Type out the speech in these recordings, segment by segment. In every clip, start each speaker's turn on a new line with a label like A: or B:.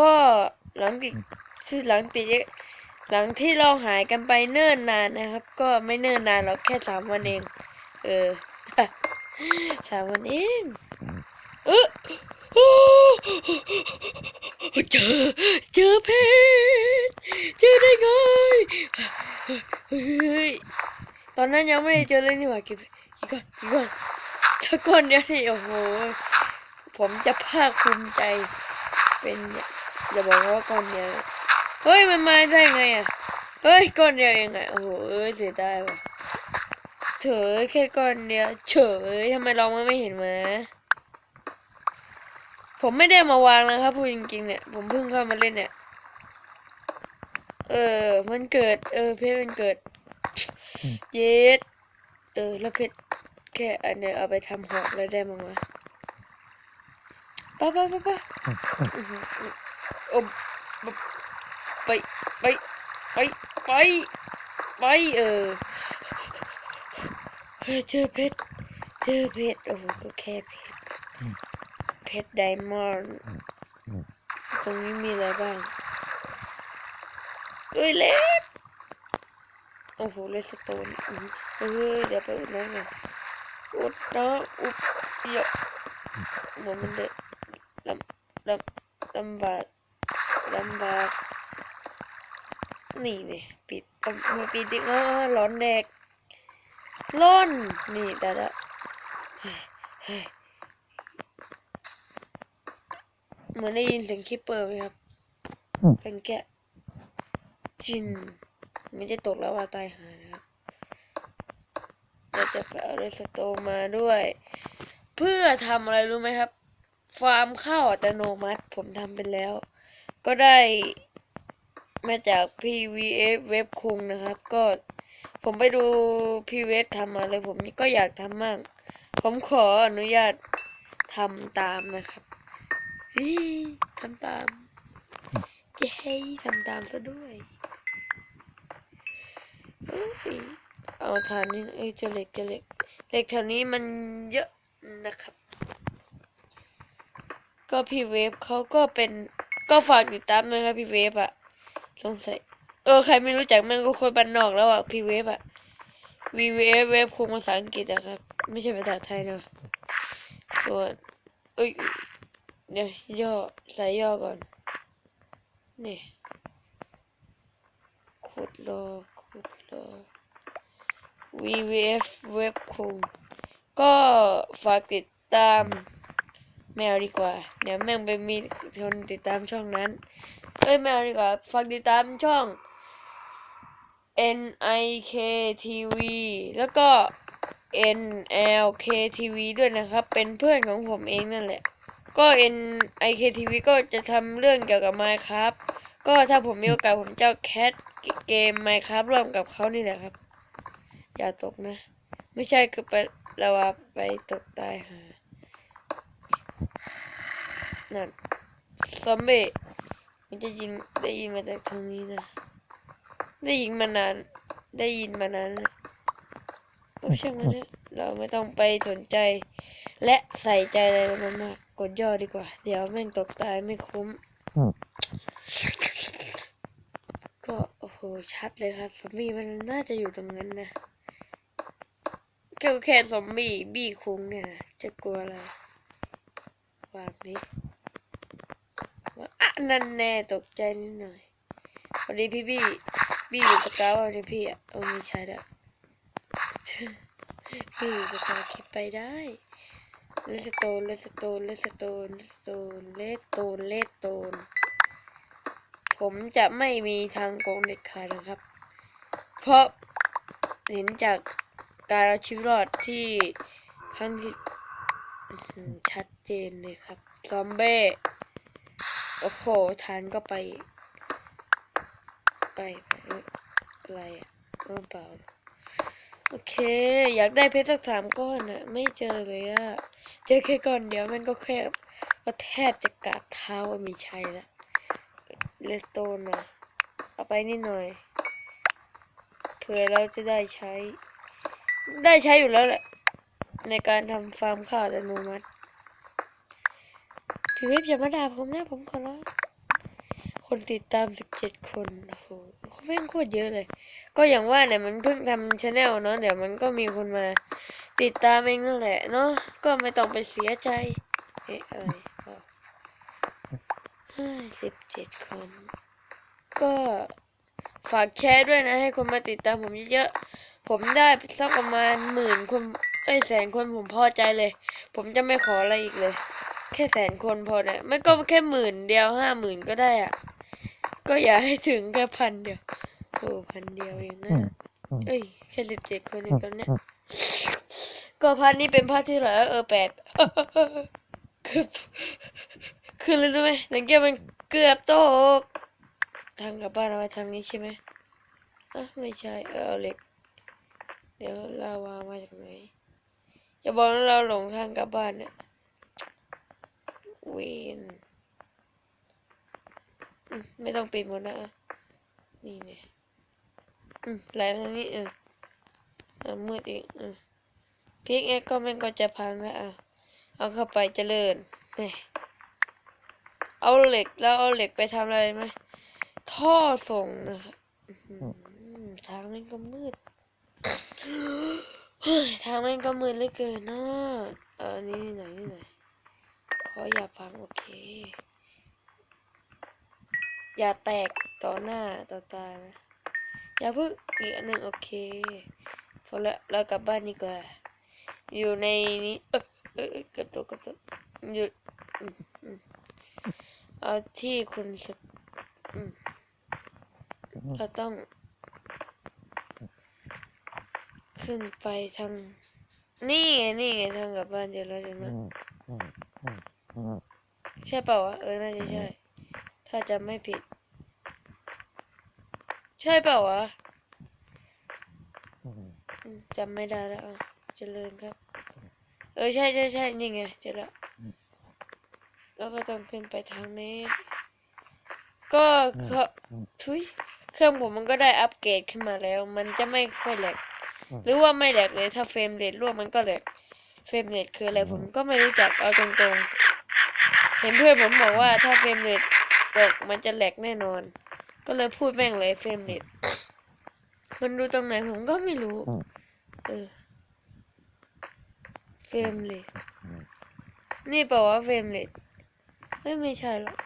A: ก็หลังติดหลังติดหลังที่เราหายกันไปเนิ่นนานนะครับ ก็ไม่เนิ่นนานหรอกแค่สามวันเอง เออสามวันเองเออโอ้เจอ เจอเพชรเจอได้ไงเฮ้ยตอนนั้นยังไม่ได้เจอเลยนี่หว่ากี่กี่ก้อนกี่ก้อนถ้าก้อนเดียวนี่โอ้โห ผมจะภาคภูมิใจเป็นเนี่ย อย่าบอกนะว่าก้อนเดียวนะเฮ้ยมันมาได้ไงอะเฮ้ยก้อนเดียวเองไงโอ้โหเอ้ยเสียดายว่ะเฉยแค่ก้อนเดียวเฉยทำไมเราไม่เห็นมาผมไม่ได้มาวางนะครับพูดจริงๆเนี่ยผมเพิ่งเข้ามาเล่นเนี่ยเออ มันเกิด เออ เพชรมันเกิด เย็ด เออ แล้วเพชรแค่อันเนี้ยเอาไปทำหอกแล้วได้มั้งวะไป้าป้าป้าป้า อื้อหือโอ้ไปไปไปไปไปเออเฮ้ยเจอเพชรเจอเพชรโอ้โหก็แค่เพชรเพชรไดมอนด์ตรงนี้มีอะไรบ้างเอ้ยเล็กโอ้โหเลสโตนอื้อหือเฮ้ยเดี๋ยวไปอุดน้ำก่อนอุดน้ำอุดเยอะเหมือนมันเด็ดลำลำลำบาก ลำบากนี่นี่ปิดเอามาปิดดิอ๋อร้อนแดกร้อนนี่แต่ละเฮ้ยเฮ้ยเหมือนได้ยินเสียงคิปเปอร์ไหมครับ
B: อืม
A: เป็นแกะจินไม่ได้ตกแล้วว่าตายหานะครับเราจะไปเอาเรสโตมาด้วย เพื่อทำอะไรรู้ไหมครับ ฟาร์มข้าวอัตโนมัติผมทำไปแล้ว ก็ได้มาจาก PVF เว็บคุงนะครับ ก็ผมไปดูพี่เว็บทำมาเลยผมก็อยากทำมั่งผมขออนุญาตทำตามนะครับฮี่ทำตามเย้ทำตามซะด้วยเอาฐานนี้เอ้ยเจอเล็กเจอเล็กเล็กแถวนี้มันเยอะนะครับ ก็พี่เวฟเขาก็เป็น ก็ฝากติดตามด้วยครับพี่เวฟอะสงสัยเออใครไม่รู้จักแม่งก็คนบ้านนอกแล้วอะพี่เวฟอะ VVF เวฟคงภาษาอังกฤษอะครับ ไม่ใช่ภาษาไทยเนอะส่วนเอ้ยเดี๋ยวย่อใส่ย่อก่อน นี่ขุดรอขุดรอ VVF เว็บคุงก็ฝากติดตาม แมวดีกว่า เดี๋ยวแม่งไปมีคนติดตามช่องนั้น เอ้ยแมวดีกว่า ฝากติดตามช่อง NIK TV แล้วก็ NLK TV ด้วยนะครับ เป็นเพื่อนของผมเองนั่นแหละ ก็ NIK TV ก็จะทำเรื่องเกี่ยวกับ Minecraft ก็ถ้าผมมีโอกาสผมจะแคสเกม Minecraft ร่วมกับเขานี่แหละครับ อย่าตกนะ ไม่ใช่คือไปละว่าไปตกตายหา นั่นซอมบี้มันจะยินได้ยินมาจากทางนี้นะได้ยินมานาน ได้ยินมานานนะโอ้ช่างมันเถอะเราไม่ต้องไปสนใจ และใส่ใจอะไรมันมากกดย่อดีกว่า เดี๋ยวแม่งตกตายไม่คุ้ม
B: อืม
A: ก็โอ้โหชัดเลยครับซอมบี้มันน่าจะอยู่ตรงนั้นนะแค่แค่ซอมบี้บี้คุ้งเนี่ยนะจะกลัวอะไรวางนี้ว่าอะ นั่นแน่ตกใจนิดหน่อยพอดีพี่บี้บี้อยู่สกาวเนี่ยพี่อะเอาไม่ใช่ละพี่อยู่สกาวคิดไปได้เลสโตนเลสโตนเลสโตนเลสโตนเลสโตนเลสโตนผมจะไม่มีทางโกงเด็ดขาดนะครับ เพราะเห็นจากการเอาชีวิตรอดที่ครั้งที่ชัดเจนเลยครับ ซอมเบ้ โอ้โหทานก็ไป ไปไปอะไรอะน้ำเปล่า โอเค อยากได้เพชรสักสามก้อนอะไม่เจอเลยอะเจอแค่ก้อนเดียวมันก็แค่ก็แทบจะกราบเท้ามีชัยล้วเลสโตนนะเอาไปนิดหน่อยเผื่อเราจะได้ใช้ ได้ใช้อยู่แล้วแหละ ในการทำฟาร์มข้าวอัตโนมัติ พี่เว็บอย่ามาด่าผมนะผมขอร้องคนติดตามสิบเจ็ดคนโอ้โหเขาแม่งโคตรเยอะเลย ก็อย่างว่าเนี่ยมันเพิ่งทำชาแนลเนาะเดี๋ยวมันก็มีคนมา ติดตามเองนั่นแหละเนาะก็ไม่ต้องไปเสียใจเอ๊ะอะไรสิบเจ็ดคน ก็ฝากแชร์ด้วยนะ ให้คนมาติดตามผมเยอะๆ ผมได้สักประมาณหมื่นคน เอ้ยแสนคนผมพอใจเลย ผมจะไม่ขออะไรอีกเลย แค่แสนคนพอนะไม่ก็แค่หมื่นเดียวห้าหมื่นก็ได้อะก็อย่าให้ถึงแค่พันเดียวโอ้พันเดียวเองนะเอ้ยแค่สิบเจ็ดคนเองตอนเนี้ยก็พันนี้เป็นพันที่เท่าไหร่เออแปดเกือบคือเลยรู้ไหมหนังแก้วมันเกือบตกทางกลับบ้านเอาไว้ทางนี้ใช่ไหมอะไม่ใช่เออเอาเหล็ก เดี๋ยวลาวามาจากไหนอย่าบอกว่าเราหลงทางกลับบ้านเนี่ย เวนอืมไม่ต้องปิดหมดนะนี่เนี่ยอืมไหลมาทางนี้เอออะมืดอีกเออพิกเอ็กก็มันก็จะพังแล้วอะเอาเข้าไปเจริญนี่เอาเหล็กแล้วเอาเหล็กไปทำอะไรไหมท่อส่งนะครับอื้อหือทางมันก็มืดเฮ้ยทางมันก็มืดเลือเกินนะเออนี่หนนี่ไหน ขออย่าพังโอเค อย่าแตกต่อหน้าต่อตานะอย่าเพิ่งอีกอันหนึ่งโอเคพอละเรากลับบ้านดีกว่า อยู่ในนี้เออเออเกือบตกเกือบตกหยุดอืมอืมเอาที่คุณสะอืมเราต้อง ขึ้นไปทางนี่ไงนี่ไงทางกลับบ้านเดี๋ยวเราจะมา ใช่เปล่าวะเออน่าจะใช่ ถ้าจำไม่ผิด ใช่เปล่าวะอืมจำไม่ได้แล้วอะเจริญครับ เออใช่ใช่ใช่นี่ไงเจอแล้วแล้วก็ต้องขึ้นไปทางนี้ ก็เครื่องทุยเครื่องผมมันก็ได้อัปเกรดขึ้นมาแล้ว มันจะไม่ค่อยแหลกหรือว่าไม่แหลกเลยถ้าเฟรมเรทร่วงมันก็แหลกเฟรมเรทคืออะไรผมก็ไม่รู้จักเอาตรงๆ เห็นเพื่อนผมบอกว่าถ้าเฟรมเรทตกมันจะแหลกแน่นอน ก็เลยพูดแม่งเลยเฟรมเรทมันดูตรงไหนผมก็ไม่รู้ เออ เฟรมเรทนี่เปล่าวะเฟรมเรทเฮ้ยไม่ใช่หรอก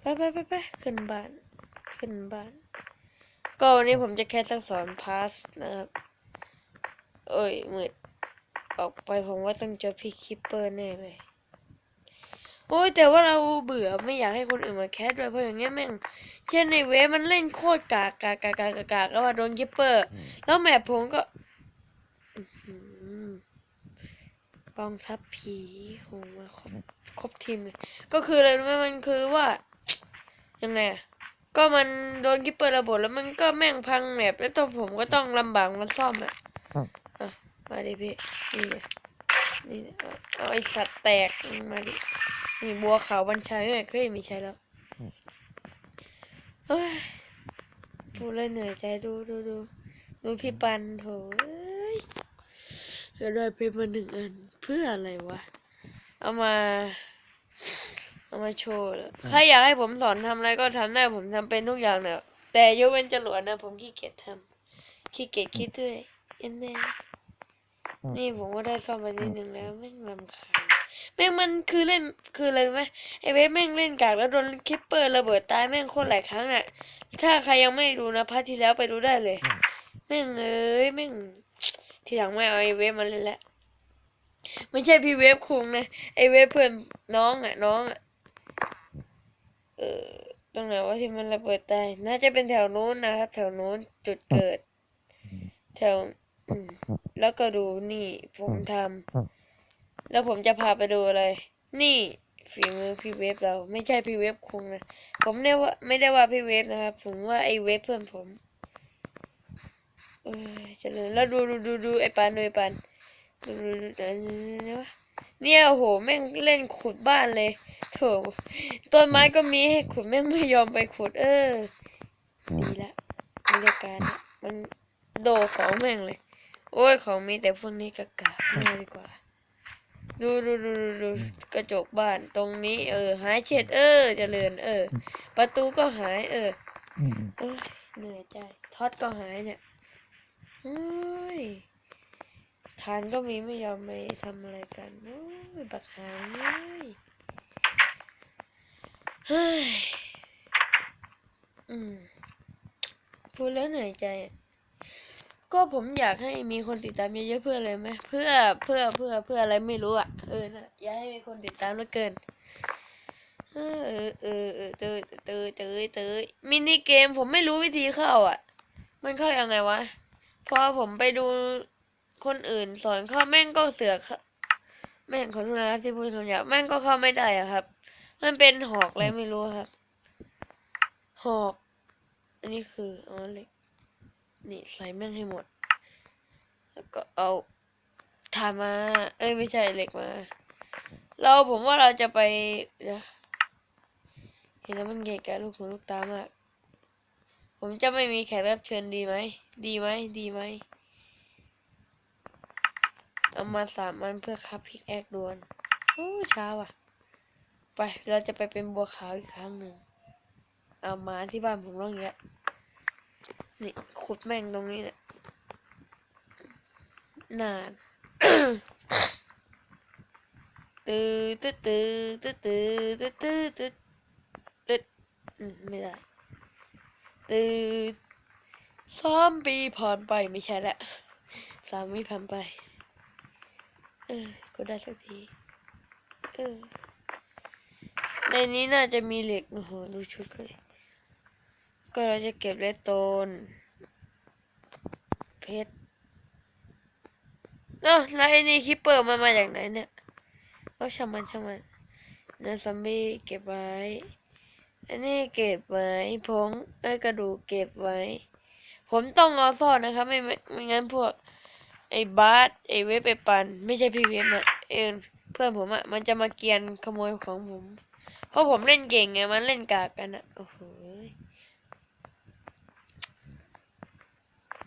A: ไปไปไปไปขึ้นบ้าน ขึ้นบ้าน ก็วันนี้ผมจะแค่สักสอนพาสนะครับเอ้ยมืดออกไปผมว่าต้องเจอพี่คิปเปอร์แน่เลย โอ้ยแต่ว่าเราเบื่อไม่อยากให้คนอื่นมาแคสด้วยเพราะอย่างเงี้ยแม่งเช่นในเวฟมันเล่นโคตรกากกากกากกากกากแล้วว่าโดนคิปเปอร์ แล้วแมปผมก็อื้อหือกองทัพผีโหมาครบครบทีมเลยก็คืออะไรรู้ไหมมันคือว่ายังไงอะก็มันโดนคิปเปอร์ระเบิดแล้วมันก็แม่งพังแมปแล้วต้องผมก็ต้องลำบากมาซ่อมอะอะมาดิพี่นี่เลยนี่เลยเอาเอาไอสัตว์แตกมาดิ นี่บัวขาวบัญชาไม่เคยมีใช้แล้วเฮ้ยพูดเลยเหนื่อยใจดูดูดูดูพี่ปันโถเอ้ยจะได้เพชรมาหนึ่งอันเพื่ออะไรวะ เอามา เอามาโชว์เหรอใครอยากให้ผมสอนทำอะไรก็ทำได้ผมทำเป็นทุกอย่างเนี่ยแต่ยกเว้นจรวดนะผมขี้เกียจทำขี้เกียจคิดด้วยเอ็นแน่นี่ผมก็ได้ซ่อมไปนิดนึงแล้วแม่งลำคาญ แม่งมันคือเล่นคืออะไรรู้ไหมไอเว็บแม่งเล่นกากแล้วโดนคิปเปอร์ระเบิดตายแม่งโคตรหลายครั้งอะ ถ้าใครยังไม่ดูนะพาร์ทที่แล้วไปดูได้เลย แม่งเอ้ยแม่งทีหลังไม่เอาไอเว็บมาเล่นแล้วไม่ใช่พี่เว็บคุงนะไอเว็บเพื่อนน้องอะน้องอะเออตรงไหนว่าที่มันระเบิดตายน่าจะเป็นแถวนู้นนะครับ แถวนู้นจุดเกิด แถวอืมแล้วก็ดูนี่ผมทำ แล้วผมจะพาไปดูอะไร นี่ฝีมือพี่เวฟเราไม่ใช่พี่เวฟคุงนะผมไม่ได้ว่าไม่ได้ว่าพี่เวฟนะครับ ผมว่าไอ้เวฟเพื่อนผมเออเจริญแล้วดูดูดูดูไอ้ปันดูไอ้ปันดูดูดูเดี๋ยวเดี๋ยวเนี่ยโหแม่งเล่นขุดบ้านเลยโถต้นไม้ก็มีให้ขุดแม่งไม่ยอมไปขุด เออดีละบรรยากาศมันโดของแม่งเลย โอ้ยของมีแต่พวกนี้กากาไม่ดีกว่า ดูดูดูดูดูกระจกบ้านตรงนี้ เออ หายเฉดเออเจริญ เออ ประตูก็หาย เออ
B: อืม
A: เอ้ยเหนื่อยใจท็อตก็หายเนี่ยเฮ้ยทานก็มีไม่ยอมไปทำอะไรกันโอ้ยบักหายเว้ยเฮ้ย อืมพูดแล้วเหนื่อยใจอะ ก็ผมอยากให้มีคนติดตามเยอะๆเพื่ออะไรไหมเพื่อเพื่อเพื่อเพื่ออะไรไม่รู้อะเออนะอยากให้มีคนติดตามเหลือเกินเออเออเออเออเตยเตยเตยเตยมินิเกมผมไม่รู้วิธีเข้าอะ มันเข้ายังไงวะพอผมไปดูคนอื่นสอนเข้าแม่งก็เสือกเข้าแม่งขอโทษนะครับที่พูดคำหยาบแม่งก็เข้าไม่ได้อะครับ มันเป็นหอกอะไรไม่รู้ครับ หอก อันนี้คืออ๋อเล็ก นี่ใส่แม่งให้หมด แล้วก็เอาถ่านมา เอ้ยไม่ใช่เหล็กมา เราผมว่าเราจะไปเดี๋ยวเห็นแล้วมันเกะกะลูกหูลูกตามาก ผมจะไม่มีแขกรับเชิญดีไหม ดีไหม ดีไหม เอามาสามอันเพื่อคับพิกแอกดวนโอ้ช้าว่ะ ไป เราจะไปเป็นบัวขาวอีกครั้งหนึ่ง เอามาที่บ้านผมร้องเงี้ย นี่ขุดแม่งตรงนี้เนี่ยนานตื้อตื้อตื้อตื้อตื้อตื้อตื้อตื้อตื้ออืมไม่ได้ตื้อสามปีผ่านไปไม่ใช่ละสามวิผ่านไป เออก็ได้สักที เออในนี้น่าจะมีเหล็กโอ้โหดูชุดเขาดิ ก็เราจะเก็บเลสโตนเพชรเอ้าแล้วไอ้นี่คิปเปอร์มันมาจากไหนเนี่ยก็ช่างมันช่างมันเนื้อซอมบี้เก็บไว้อันนี้เก็บไว้ผงเอ้ยกระดูกเก็บไว้ ผมต้องเอาซ่อนนะครับไม่ไม่ไม่งั้นพวกไอ้บาสไอ้เวฟไอ้ปัน ไม่ใช่พี่เวฟนะเอ็นเพื่อนผมอะมันจะมาเกียนขโมยของผม เพราะผมเล่นเก่งไงมันเล่นกากกันอะโอ้โห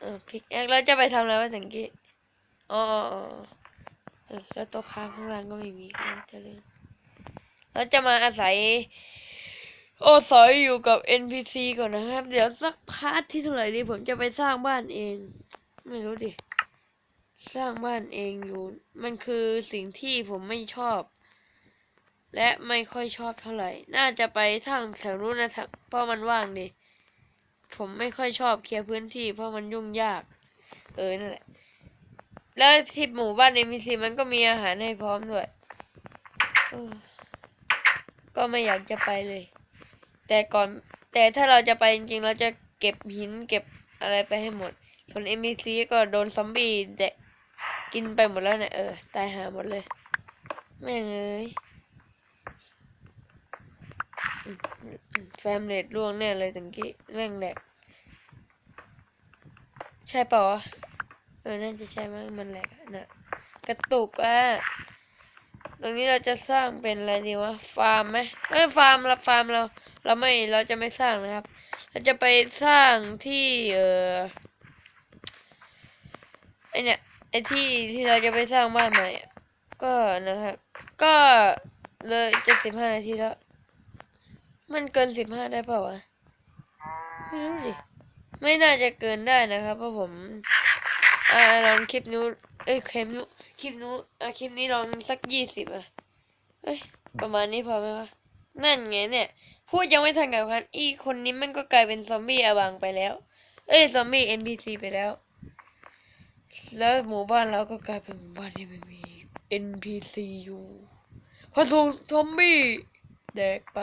A: เออพิกแอคแล้วจะไปทำอะไรวะสังกีอ๋ออเออแล้วต๊ะค้างข้างล่างก็ไม่มีก็จะเล่นเราจะมาอาศัยโอสอยอยู่กับ NPC ก่อนนะครับ เดี๋ยวสักพาร์ทที่เท่าไหร่ดีผมจะไปสร้างบ้านเอง ไม่รู้ดิ สร้างบ้านเองอยู่ มันคือสิ่งที่ผมไม่ชอบ และไม่ค่อยชอบเท่าไหร่ น่าจะไปทางแถวนู้นนะทาเพราะมันว่างดี ผมไม่ค่อยชอบเคลียร์พื้นที่ เพราะมันยุ่งยาก เออนั่นแหละ แล้วที่หมู่บ้านเอ็มซีมันก็มีอาหารให้พร้อมด้วยก็ไม่อยากจะไปเลย แต่ก่อนแต่ถ้าเราจะไปจริงๆ เราจะเก็บหินเก็บอะไรไปให้หมด ส่วนเอ็มซีก็โดนซอมบี้แดกกินไปหมดแล้วเนี่ยเออ ตายหาหมดเลย แม่งเอ้ย แฟมเลดล่วงแน่เลยตังกี้แม่งแหลกใช่เปล่าวะเออน่าจะใช่มั้งมันแหลกนะกระตุกอะตรงนี้เราจะสร้างเป็นอะไรดีวะฟาร์มไหมเอ้ยฟาร์มเราฟาร์มเรา เราไม่เราจะไม่สร้างนะครับ เราจะไปสร้างที่เออไอเนี่ยไอที่ที่เราจะไปสร้างบ้านใหม่ก็นะครับ ก็เลยจะสิบห้านาทีแล้ว มันเกินสิบห้าได้เปล่าวะ ไม่รู้สิ ไม่น่าจะเกินได้นะครับ เพราะผมอ่าลองคลิปนู้เอ้ยคลิปนู้คลิปนู้อะคลิปนี้ลองสักยี่สิบอะเอ้ยประมาณนี้พอไหมวะ นั่นไงเนี่ย พูดยังไม่ทันกับพันอีคนนี้มันก็กลายเป็นซอมบี้อวังไปแล้ว เอ้ยซอมบี้ NPC ไปแล้ว แล้วหมู่บ้านเราก็กลายเป็นหมู่บ้านที่ไม่มี NPC อยู่พราะถูกซอมบี้แดกไป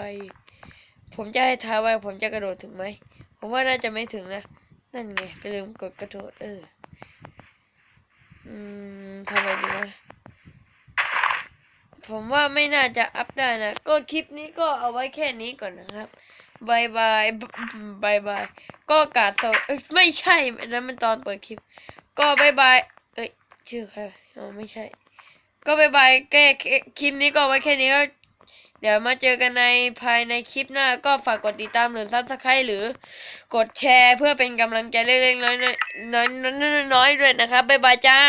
A: ผมจะให้ทายว่าผมจะกระโดดถึงไหม ผมว่าน่าจะไม่ถึงนะ นั่นไงไปลืมกดกระโดดเออ อืมทำอะไรดีวะ ผมว่าไม่น่าจะอัพได้นะ ก็คลิปนี้ก็เอาไว้แค่นี้ก่อนนะครับบายบายบายบาย ก็กาดสวไม่ใช่อันนั้นมันตอนเปิดคลิป ก็บายบาย เอ้ย ชื่อใคร อ๋อ ไม่ใช่ ก็บายบายแก้คลิปนี้ก็ไว้แค่นี้ก็ เดี๋ยวมาเจอกันในภายในคลิปหน้าก็ฝากกดติดตามหรือซับสไครต์หรือกดแชร์เพื่อเป็นกำลังใจเล็กๆน้อยๆน้อยๆน้อยๆด้วยนะครับบ๊ายบายจ้า